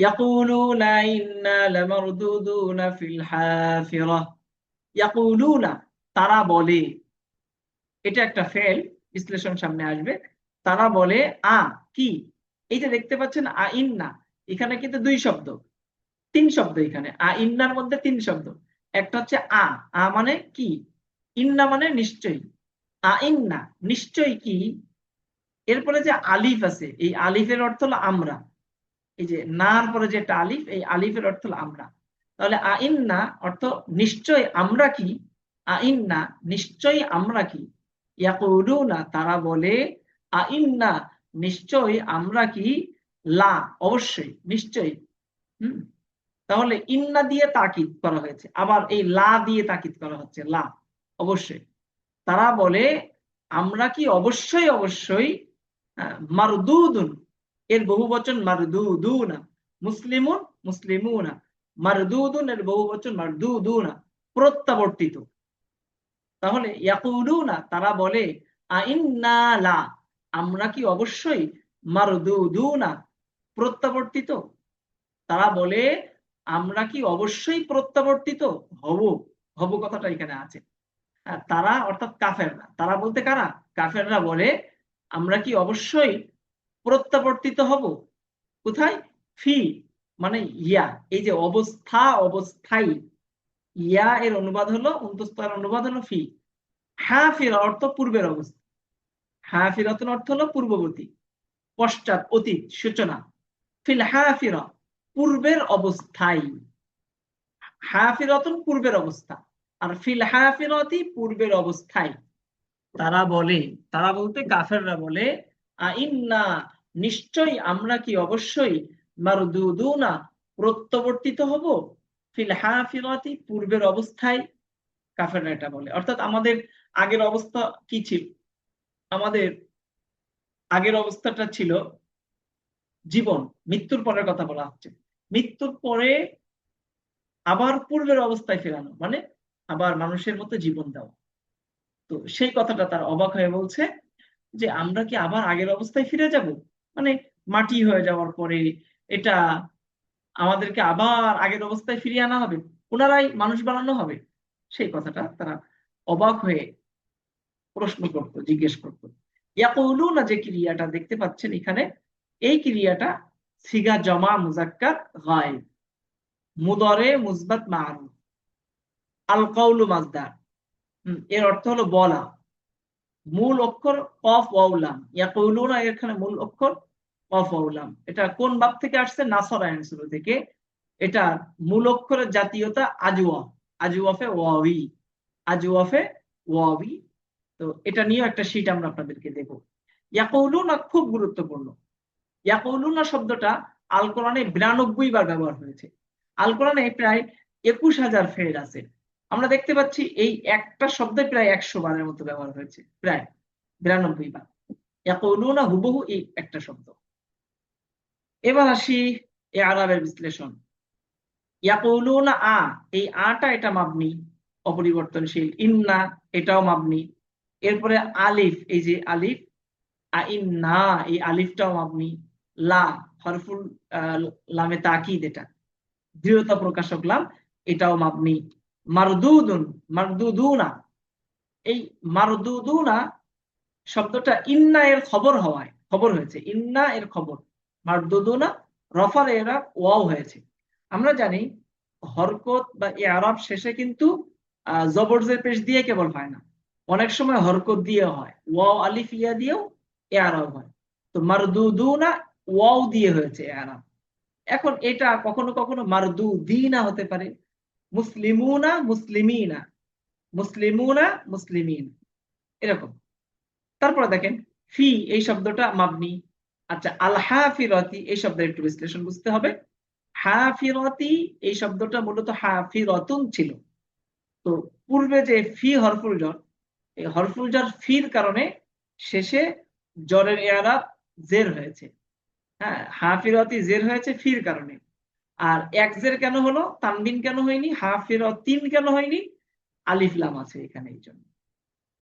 يقولون إنا لمردودون في الحافرة يقولون তারা বলে এটা একটা ফেল বিশ্লেষণ সামনে আসবে তারা বলে আ কি এই যে দেখতে পাচ্ছেন আ ইন্না এখানে কিন্তু দুই শব্দ তিন শব্দ এখানে আ ইন্নার মধ্যে তিন শব্দ একটা হচ্ছে আ আ মানে কি ইন্না মানে নিশ্চয়ই আ ইন্না নিশ্চয়ই কি এরপরে যে আলিফ আছে এই আলিফের অর্থ হলো আমরা এই যে নার পরে যে একটা আলিফ, এই আলিফের অর্থ হলো আমরা। তাহলে আ ইন্না অর্থ নিশ্চয় আমরা কি? আ ইন্না নিশ্চয়ই আমরা কি? ইয়াকুলুনা তারা বলে, আ ইন্না নিশ্চয় আমরা কি? লা, অবশ্যই, নিশ্চয়ই। হুম? তাহলে ইন্না দিয়ে তাকিদ করা হয়েছে। আবার এই লা দিয়ে তাকিদ করা হচ্ছে, লা, অবশ্যই। তারা বলে, আমরা কি? অবশ্যই অবশ্যই মারদুদুন এর বহু বচন মারদুদুনা। মুসলিমুন, মুসলিমুনা। মারদুদুন এর বহু বচন মারদুদুনা, প্রত্যাবর্তিত। তাহলে ইয়াকুলুনা তারা বলে, আইন্না লা, আমরা কি অবশ্যই মারদুদুনা, প্রত্যাবর্তিত? তারা বলে, আমরা কি অবশ্যই প্রত্যাবর্তিত হব? হব কথাটা এখানে আছে। তারা অর্থাৎ কাফেররা। তারা বলতে কারা? কাফেররা বলে, আমরা কি অবশ্যই প্রত্যাবর্তিত হব। কোথায়? ফি মানে ইয়া। এই যে অবস্থা, অবস্থায়। ইয়া এর অনুবাদ হলো অন্তস্থার অনুবাদ হলো ফি হাফিরা অর্থ পূর্বের অবস্থা। হাফিরাতুন অর্থ হলো পূর্ববর্তী। পশ্চাৎ, অতীত, সূচনা। ফিল হাফিরা, পূর্বের অবস্থায়। হাফিরাতুন পূর্বের অবস্থা। আর ফিল হাফিরাতি পূর্বের অবস্থায়। তারা বলে, তারা বলতে কাফেররা বলে আইন্না, নিশ্চয়ই আমরা কি অবশ্যই মারদুদুনা প্রত্যাবর্তিত হব? ফিল হাফিরাতি পূর্বের অবস্থায়, কাফেররা এটা বলে। অর্থাৎ আমাদের আগের অবস্থা কি ছিল? আমাদের আগের অবস্থাটা ছিল জীবন, মৃত্যুর পরের কথা বলা হচ্ছে। মৃত্যুর পরে আবার পূর্বের অবস্থায় ফেরানো মানে আবার মানুষের মতো জীবন দেওয়া। তো সেই কথাটা তার অবাক হয়ে বলছে যে আমরা কি আবার আগের অবস্থায় ফিরে যাব? মানে মাটি হয়ে যাওয়ার পরে এটা আমাদেরকে আবার আগের অবস্থায় ফিরিয়ে আনা হবে? পুনরায় মানুষ বানানো হবে? সেই কথাটা তারা অবাক হয়ে প্রশ্ন করতো, জিজ্ঞেস করতো। না যে ক্রিয়াটা দেখতে পাচ্ছেন এখানে, এই ক্রিয়াটা সিগা জমা মুজাক্কার হয় মুদরে মুজবাত মারুফ। আল কৌলু মাজদার এর অর্থ হলো বলা। মূল অক্ষর কফ ওয়াউলাম ইয়াকুলুনা এখানে মূল অক্ষর কফ ওয়াউলাম এটা কোন বাপ থেকে আসছে? নাসর আইনসুরু থেকে। এটা মূল অক্ষরের জাতীয়তা আজুয়া আজুয়াফে ওয়াবি আজুয়াফে ওয়াবি তো এটা নিয়েও একটা শীট আমরা আপনাদেরকে দেব ইয়াকুলুনা খুব গুরুত্বপূর্ণ। ইয়াকুলুনা শব্দটা আল কোরআনে বিরানব্বই বার ব্যবহার হয়েছে। আল কোরআনে প্রায় একুশ হাজার ফের আছে। আমরা দেখতে পাচ্ছি এই একটা শব্দে প্রায় একশো বারের মতো ব্যবহার হয়েছে, প্রায় বিরানব্বই বার। ইয়াকুলুনা হুবহু এই একটা শব্দ। এবার আসি এ আরবের বিশ্লেষণ। ইয়াকুলুনা আ, এই আটা এটা মাবনি, অপরিবর্তনশীল। ইন্না, এটাও মাবনি। এরপরে আলিফ, এই যে আলিফ, আ ইন্না, এই আলিফটাও মাবনি। লা, হরফুল লামে তাকিদ এটা। দৃঢ়তা প্রকাশক লাম, এটাও মাবনি। মারদুদুন, মারদুদুনা। এই মারদুদুনা শব্দটা ইন্না এর খবর হওয়ায়, খবর হয়েছে। ইন্না এর খবর। মারদুদুনা রফার এরা ওয়াও হয়েছে। আমরা জানি হরকত বা এ আরব শেষে কিন্তু জবরজের পেশ দিয়ে কেবল হয় না। অনেক সময় হরকত দিয়ে হয়। ওয়াও আলিফ ইয়া দিয়েও এ আরব হয়। তো মারদুদুনা ওয়াও দিয়ে হয়েছে এ আরব। এখন এটা কখনো কখনো মারদু দিনা হতে পারে। মুসলিমুনা মুসলিমিনা। মুসলিমুনা মুসলিমিন। এরকম। তারপরে দেখেন, ফি এই শব্দটা মাবনি। আচ্ছা আল হাফিরতি এই শব্দের একটু বিশ্লেষণ বুঝতে হবে। হাফিরতি এই শব্দটা মূলত হাফিরতুন ছিল। তো পূর্বে যে ফি হরফুল জ্বর এই হরফুল জ্বর ফির কারণে শেষে জ্বরের এয়ারা জের হয়েছে। হ্যাঁ হাফিরতি জের হয়েছে ফির কারণে। আর এক জের কেন হলো? তানবিন কেন হয়নি? হাফের তিন কেন হয়নি? আলিফলাম আছে এখানে এই জন্য।